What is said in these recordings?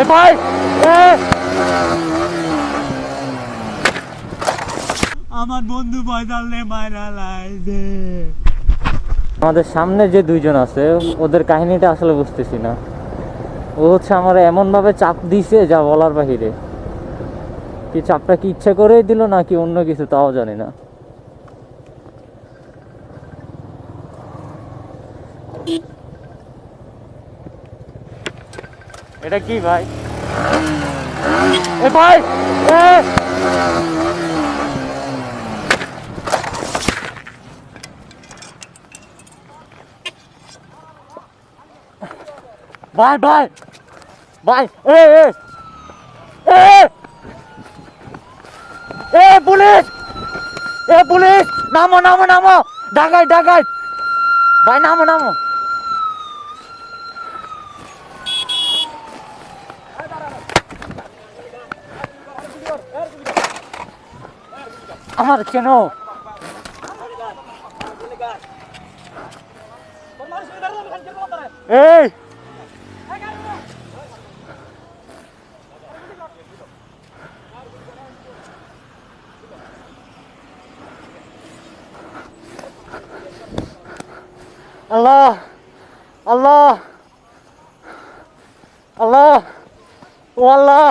এ ভাই এ। আমার বন্ধু বয়দালে মাইরা লাইছে আমাদের সামনে যে দুইজন আছে ওদের কাহিনীটা আসলে বুঝতেছি না। ও হচ্ছে আমার এমন ভাবে চাপ দিছে যা বলার বাহিরে। কি চাপটা কি ইচ্ছা করেই দিল নাকি অন্য কিছু তাও জানি না। এটা কি ভাই? ভাই, এ! ভাই ভাই ভাই এ! এ, পুলিশ! এ, পুলিশ! নামো নামো নামো! ডাকাই ডাকাই! ভাই, নামো নামো! আমার কেন? এই! আল্লাহ! আল্লাহ! আল্লাহ! ও আল্লাহ!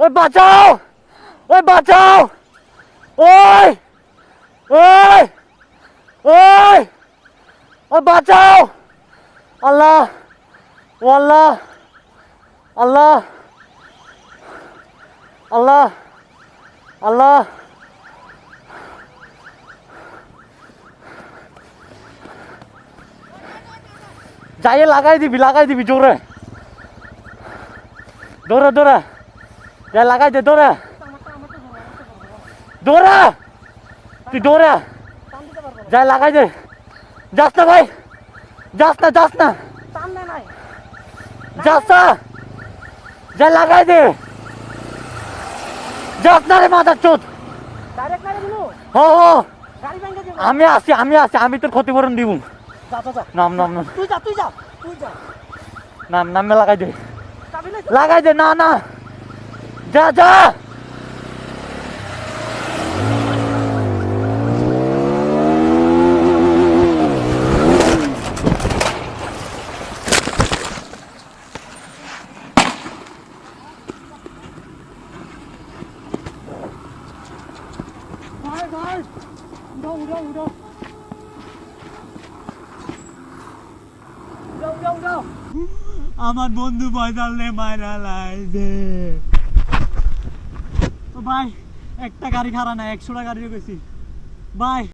ওই বাঁচাও! ওই বাঁচাও! ওই! ওই! ওই! ওই বাঁচাও! আল্লাহ! ও আল্লাহ! আল্লাহ! আল্লাহ! আল্লাহ! যাইয়ে লাগাই দিবি লাগাই দিবি, জোরে। দৌড়া দৌড়া। যাই লাগাই দে, দৌড়া। দৌড়া! তুই দৌড়া! যাই লাগাই দে। যাস না ভাই। যাস না যাস না। যাস না। যাই লাগাই দে। যাস না রে মাথার চোদ। হ হ। গাড়ি ভেঙে দিল আমি আছি আমি আছি। আমি তোর ক্ষতিপূরণ দিব। যা যা যা। নাম নাম নাম। তুই যা তুই যা তুই যা। নাম নামে লাগাই দে। লাগাই দে না না। যা যা। ভাই উড়াও উড়াও উড়াও উড়াও উড়াও উড়াও আমার বন্ধু বয়দালে মায়রা লাইজে তো ভাই, একটা গাড়ি খারা না একশোটা গাড়ি গেছি ভাই।